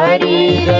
हरी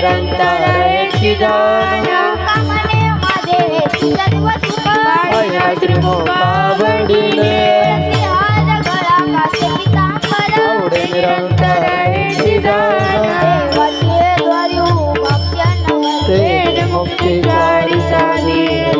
નિરંતર પાવડીને નિરંતર મુક્તિ ગાડી સાની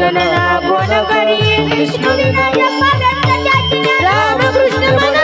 गणना गुण करिए विष्णु विनायक राम कृष्ण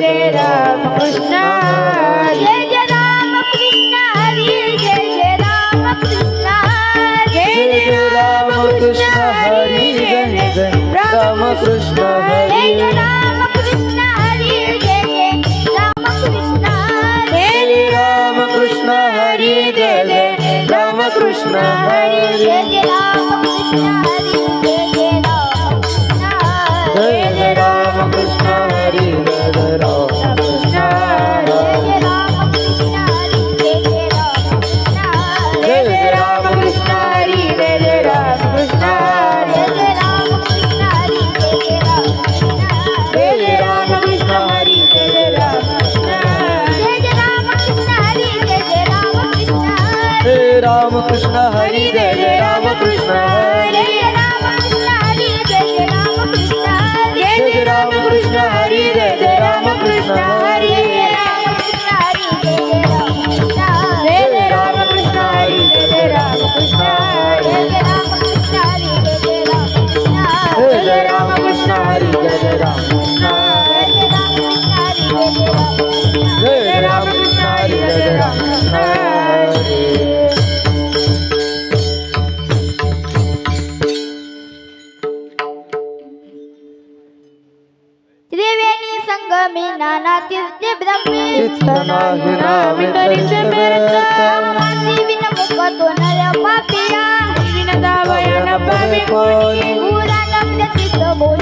রে Ram Krishna. Papi, I'm gonna be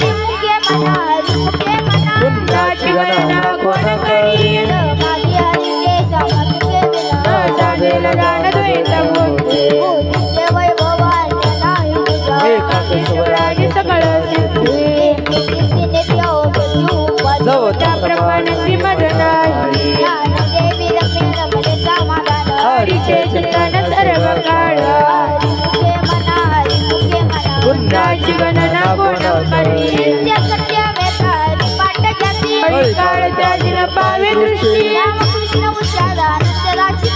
कोण कृष्ण पावे दृष्टी कृष्ण. उषाला नृत्यराची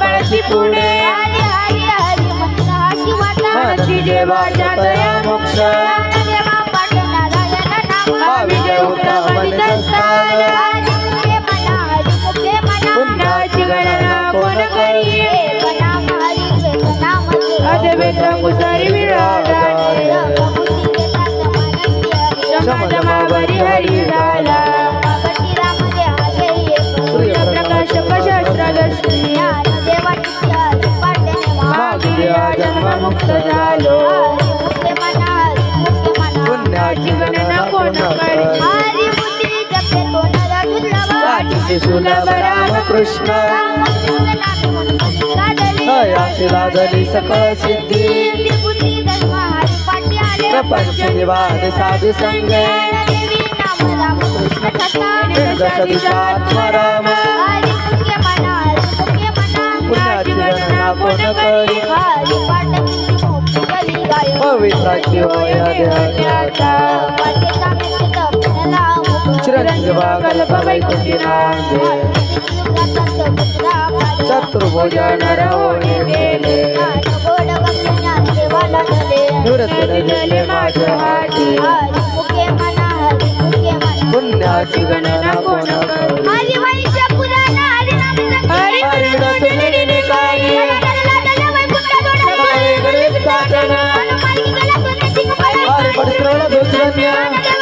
कळशी पुणे हरी हरी हरी मंत्राची वाटा देवाच्या दया मोक्ष. झालो जीवनना कोण करी हरी बुद्धी जपे कोणाला दुर्लभ वाटी सुलभ राम कृष्ण याची लादली सकळ सिद्धी प्रपंच निवाद साधू संग कृष्ण दिशात्मा राम पुण्या गुण करी खाली पाटली मोठी गली गाय। पवित्राची होय देहाचा वाटेचा मित्र तपला चिरंजीवा कल्पबाई कुटी नांदे चतुर्भुज नर होणे मेले गोड कन्या देवाला नले निवृत्त माझ्या हाती मुखे मना हरी मुखे मना पुण्याची गणना कोण करू हरी वैश्य पुराणा हरी नाम Hari Hari para tu extrañar.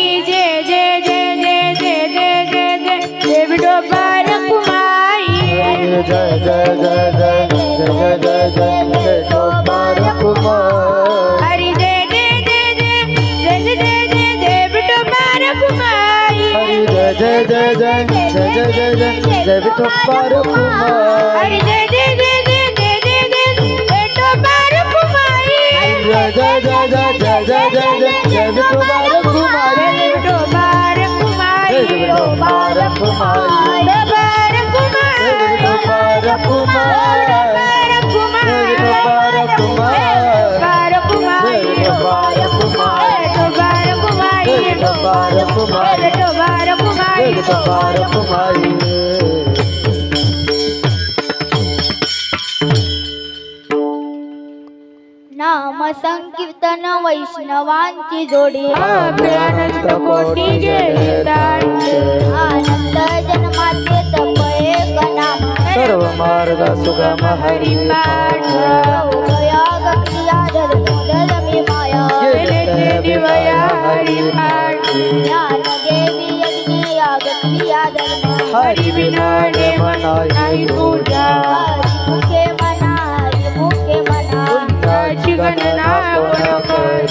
विठो बार कुमार हरी जे जे जे जे जे जे जे बार कुमार कुमार कुमार कुमार कुमार तो कुमार तो कुमार नाम संकीर्तन वैष्णवांची जोडी. अभ्यानंद कोटी आनंद जन्माचे तप एक नाम सर्व मार्ग सुगम हरी पाठ क्रियाधर मोदल मी माया दिवया हरी पाठ ज्ञान देवी यज्ञ याग क्रिया धर्म हरी बिना नेम नाही पूजा.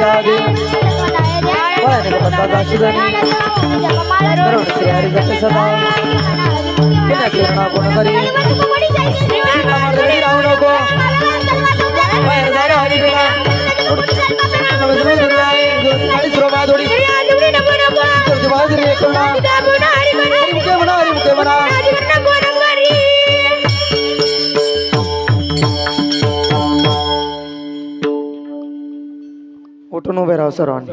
आगे वाळ्याने कपताची जणी करोडचे हरी जपे सदा पुण्याची रणा कोण करी राहू नको बाहेर जायला हरी तुला थोडी बाजरी म्हणा నువ్వే రావు సార్ అని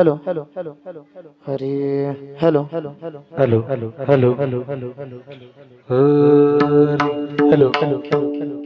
hello hello hello hello hello हरे hello hello hello hello hello hello hello hello hello hello hello hello